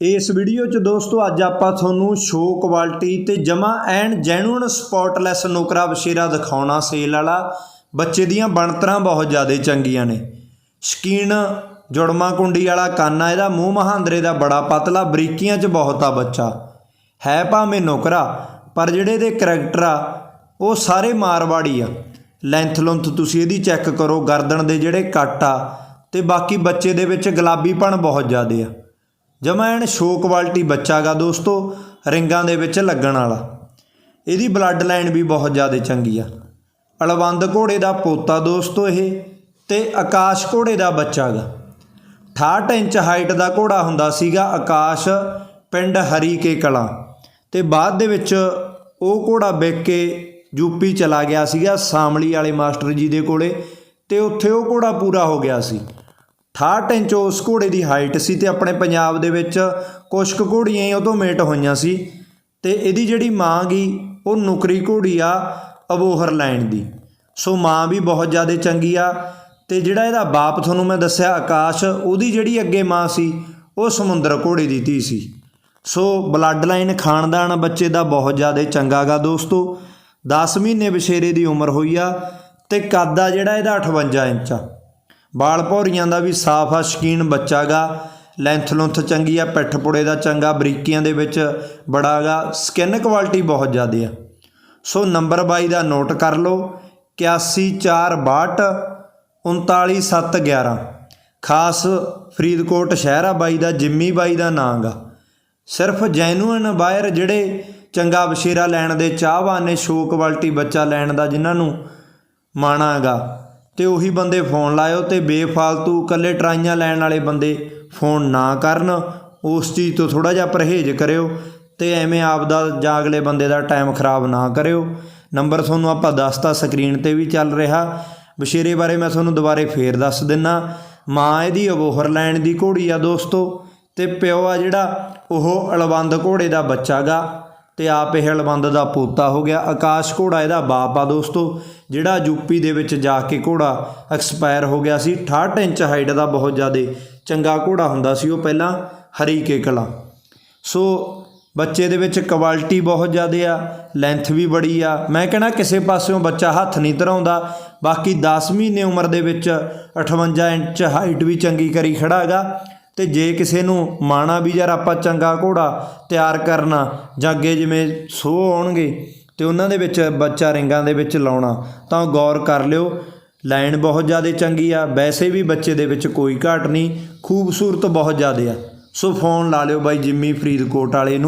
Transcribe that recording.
ਇਸ ਵੀਡੀਓ 'ਚ ਦੋਸਤੋ, ਅੱਜ ਆਪਾਂ ਤੁਹਾਨੂੰ ਸ਼ੋ ਕੁਆਲਿਟੀ ਤੇ ਜਮਾ ਐਨ ਜੈਨੂਇਨ ਸਪੌਟਲੈਸ ਨੁਕਰਾ ਬਸ਼ੇਰਾ ਦਿਖਾਉਣਾ ਸੇਲ ਵਾਲਾ। ਬੱਚੇ ਦੀਆਂ ਬਣਤਰਾਂ ਬਹੁਤ ਜ਼ਿਆਦਾ ਚੰਗੀਆਂ ਨੇ। ਸ਼ਕੀਨ ਜੁੜਮਾ ਕੁੰਡੀ ਵਾਲਾ ਕੰਨ ਇਹਦਾ ਮੂੰਹ ਮਹਾਂਦਰੇ ਦਾ ਬੜਾ ਪਤਲਾ, ਬਰੀਕੀਆਂ 'ਚ ਬਹੁਤ ਆ ਬੱਚਾ। ਹੈ ਭਾਵੇਂ ਨੁਕਰਾ, ਪਰ ਜਿਹੜੇ ਇਹਦੇ ਕਰੈਕਟਰ ਆ, ਉਹ ਸਾਰੇ ਮਾਰਵਾੜੀ ਆ। ਲੈਂਥ ਲੁੰਥ ਤੁਸੀਂ ਇਹਦੀ ਚੈੱਕ ਕਰੋ, ਗਰਦਨ ਦੇ ਜਿਹੜੇ ਕੱਟ ਆ, ਤੇ ਬਾਕੀ ਬੱਚੇ ਦੇ ਵਿੱਚ ਗੁਲਾਬੀਪਣ ਬਹੁਤ ਜ਼ਿਆਦਾ ਆ। ਜਮਾ ਐਨ ਸ਼ੋ ਕੁਆਲਿਟੀ ਬੱਚਾ ਗਾ ਦੋਸਤੋ, ਰਿੰਗਾਂ ਦੇ ਵਿੱਚ ਲੱਗਣ ਵਾਲਾ। ਇਹਦੀ ਬਲੱਡ ਲਾਈਨ ਵੀ ਬਹੁਤ ਜ਼ਿਆਦਾ ਚੰਗੀ ਆ। ਅਲਵੰਦ ਘੋੜੇ ਦਾ ਪੋਤਾ ਦੋਸਤੋ ਇਹ ਤੇ ਆਕਾਸ਼ ਘੋੜੇ ਦਾ ਬੱਚਾ ਗਾ। 68 ਇੰਚ ਹਾਈਟ ਦਾ ਘੋੜਾ ਹੁੰਦਾ ਸੀਗਾ ਆਕਾਸ਼ ਪਿੰਡ ਹਰੀਕੇ ਕਲਾਂ। ਤੇ ਬਾਅਦ ਦੇ ਵਿੱਚ ਉਹ ਘੋੜਾ ਵਿਕ ਕੇ ਯੂਪੀ ਚਲਾ ਗਿਆ ਸੀਗਾ, ਸਾਮਲੀ ਵਾਲੇ ਮਾਸਟਰ ਜੀ ਦੇ ਕੋਲੇ ਤੇ ਉੱਥੇ ਉਹ ਘੋੜਾ ਪੂਰਾ ਹੋ ਗਿਆ ਸੀ। 68 ਇੰਚ ਉਸ ਘੋੜੇ ਦੀ ਹਾਈਟ ਸੀ ਤੇ ਆਪਣੇ ਪੰਜਾਬ ਦੇ ਵਿੱਚ ਕੁਛ ਕੁ ਘੋੜੀਆਂ ਹੀ ਉਹ ਤੋਂ ਮੇਟ ਹੋਈਆਂ ਸੀ ਤੇ ਇਹਦੀ ਜਿਹੜੀ ਮਾਂ ਗਈ ਉਹ ਨੁਕਰੀ ਘੋੜੀ ਆ ਅਬੋਹਰ ਲਾਈਨ ਦੀ। ਸੋ ਮਾਂ ਵੀ ਬਹੁਤ ਜ਼ਿਆਦਾ ਚੰਗੀ ਆ ਤੇ ਜਿਹੜਾ ਇਹਦਾ ਬਾਪ ਤੁਹਾਨੂੰ ਮੈਂ ਦੱਸਿਆ ਆਕਾਸ਼, ਉਹਦੀ ਜਿਹੜੀ ਅੱਗੇ ਮਾਂ ਸੀ, ਉਹ ਸਮੁੰਦਰ ਘੋੜੇ ਦੀ ਧੀ ਸੀ। ਸੋ ਬਲੱਡ ਲਾਈਨ ਖਾਨਦਾਨ ਬੱਚੇ ਦਾ ਬਹੁਤ ਜ਼ਿਆਦਾ ਚੰਗਾ ਗਾ ਦੋਸਤੋ। 10 ਮਹੀਨੇ ਬਸ਼ੇਰੇ ਦੀ ਉਮਰ ਹੋਈ ਆ ਤੇ ਕੱਦ ਆ ਜਿਹੜਾ ਇਹਦਾ 58 ਇੰਚ ਆ। ਬਾਲ ਭੌਰੀਆਂ ਦਾ ਵੀ ਸਾਫ਼ ਆ, ਸ਼ਕੀਨ ਬੱਚਾ ਗਾ। ਲੈਂਥ ਲੁੰਥ ਚੰਗੀ ਆ, ਪਿੱਠ ਪੁੜੇ ਦਾ ਚੰਗਾ, ਬਰੀਕੀਆਂ ਦੇ ਵਿੱਚ ਬੜਾ ਗਾ। ਸਕਿਨ ਕੁਆਲਿਟੀ ਬਹੁਤ ਜ਼ਿਆਦੇ ਆ। ਸੋ ਨੰਬਰ 22 ਦਾ ਨੋਟ ਕਰ ਲਓ। 8142 39711 ਖਾਸ ਫਰੀਦਕੋਟ ਸ਼ਹਿਰ ਆ ਬਾਈ ਦਾ, ਜਿੰਮੀ ਬਾਈ ਦਾ ਨਾਂ ਗਾ। ਸਿਰਫ ਜੈਨੂਇਨ ਬਾਇਰ ਜਿਹੜੇ ਚੰਗਾ ਬਸ਼ੇਰਾ ਲੈਣ ਦੇ ਚਾਹਵਾਨ ਨੇ ਸ਼ੋ ਕੁਆਲਿਟੀ ਬੱਚਾ ਲੈਣ ਦਾ ਜਿਨ੍ਹਾਂ ਨੂੰ ਮਾਣਾ ਹੈਗਾ ਤੇ ਉਹੀ ਬੰਦੇ ਫੋਨ ਲਾਇਓ ਤੇ ਬੇਫਾਲਤੂ ਇਕੱਲੇ ਟਰਾਈਆਂ ਲੈਣ ਵਾਲੇ ਬੰਦੇ ਫੋਨ ਨਾ ਕਰਨ, ਉਸ ਚੀਜ਼ ਤੋਂ ਥੋੜਾ ਜਿਹਾ ਪਰਹੇਜ਼ ਕਰਿਓ ਤੇ ਐਵੇਂ ਆਪ ਦਾ ਜਾਂ ਅਗਲੇ ਬੰਦੇ ਦਾ ਟਾਈਮ ਖਰਾਬ ਨਾ ਕਰਿਓ। ਨੰਬਰ ਤੁਹਾਨੂੰ ਆਪਾਂ ਦੱਸਤਾ ਸਕਰੀਨ ਤੇ ਵੀ ਚੱਲ ਰਿਹਾ। ਬਸ਼ੇਰੇ ਬਾਰੇ ਮੈਂ ਤੁਹਾਨੂੰ ਦੁਬਾਰੇ ਫੇਰ ਦੱਸ ਦਿੰਨਾ। ਮਾਂ ਇਹਦੀ ਅਬੋਹਰ ਲੈਣ ਦੀ ਘੋੜੀ ਆ ਦੋਸਤੋ, ਤੇ ਪਿਓ ਆ ਜਿਹੜਾ, ਉਹ ਅਲਵੰਦ ਘੋੜੇ ਦਾ ਬੱਚਾ ਗਾ। ਤੇ ਆਪ ਇਹ ਅਲਵੰਦ ਦਾ ਪੋਤਾ ਹੋ ਗਿਆ। ਆਕਾਸ਼ ਘੋੜਾ ਇਹਦਾ ਬਾਪ ਆ ਦੋਸਤੋ, ਜਿਹੜਾ ਯੂਪੀ ਦੇ ਵਿੱਚ ਜਾ ਕੇ ਘੋੜਾ ਐਕਸਪਾਇਰ ਹੋ ਗਿਆ ਸੀ। 68 ਇੰਚ ਹਾਈਟ ਦਾ ਬਹੁਤ ਜ਼ਿਆਦਾ ਚੰਗਾ ਘੋੜਾ ਹੁੰਦਾ ਸੀ ਉਹ ਪਹਿਲਾਂ ਹਰੀ ਕੇ ਕਲਾ। ਸੋ ਬੱਚੇ ਦੇ ਵਿੱਚ ਕੁਆਲਿਟੀ ਬਹੁਤ ਜ਼ਿਆਦਾ ਆ, ਲੈਂਥ ਵੀ ਬੜੀ ਆ। ਮੈਂ ਕਹਿੰਦਾ ਕਿਸੇ ਪਾਸਿਓਂ ਬੱਚਾ ਹੱਥ ਨਹੀਂ ਧਰਾਉਂਦਾ। ਬਾਕੀ 10 ਮਹੀਨੇ ਉਮਰ ਦੇ ਵਿੱਚ 58 ਇੰਚ ਹਾਈਟ ਵੀ ਚੰਗੀ ਕਰੀ ਖੜਾ ਹੈਗਾ। ਤੇ ਜੇ ਕਿਸੇ ਨੂੰ ਮਾਣਾ ਵੀ ਯਾਰ ਆਪਾਂ ਚੰਗਾ ਘੋੜਾ ਤਿਆਰ ਕਰਨਾ ਜਾਂ ਅੱਗੇ ਜਿਵੇਂ ਸੋ ਆਉਣਗੇ ਤੇ ਉਹਨਾਂ ਦੇ ਵਿੱਚ ਬੱਚਾ ਰਿੰਗਾਂ ਦੇ ਵਿੱਚ ਲਾਉਣਾ, ਤਾਂ ਗੌਰ ਕਰ ਲਿਓ। ਲਾਈਨ ਬਹੁਤ ਜ਼ਿਆਦਾ ਚੰਗੀ ਆ, ਵੈਸੇ ਵੀ ਬੱਚੇ ਦੇ ਵਿੱਚ ਕੋਈ ਘਾਟ ਨਹੀਂ, ਖੂਬਸੂਰਤ ਬਹੁਤ ਜ਼ਿਆਦਾ ਆ। ਸੋ ਫੋਨ ਲਾ ਲਿਓ ਬਾਈ ਜਿੰਮੀ ਫਰੀਦਕੋਟ ਵਾਲੇ ਨੂੰ।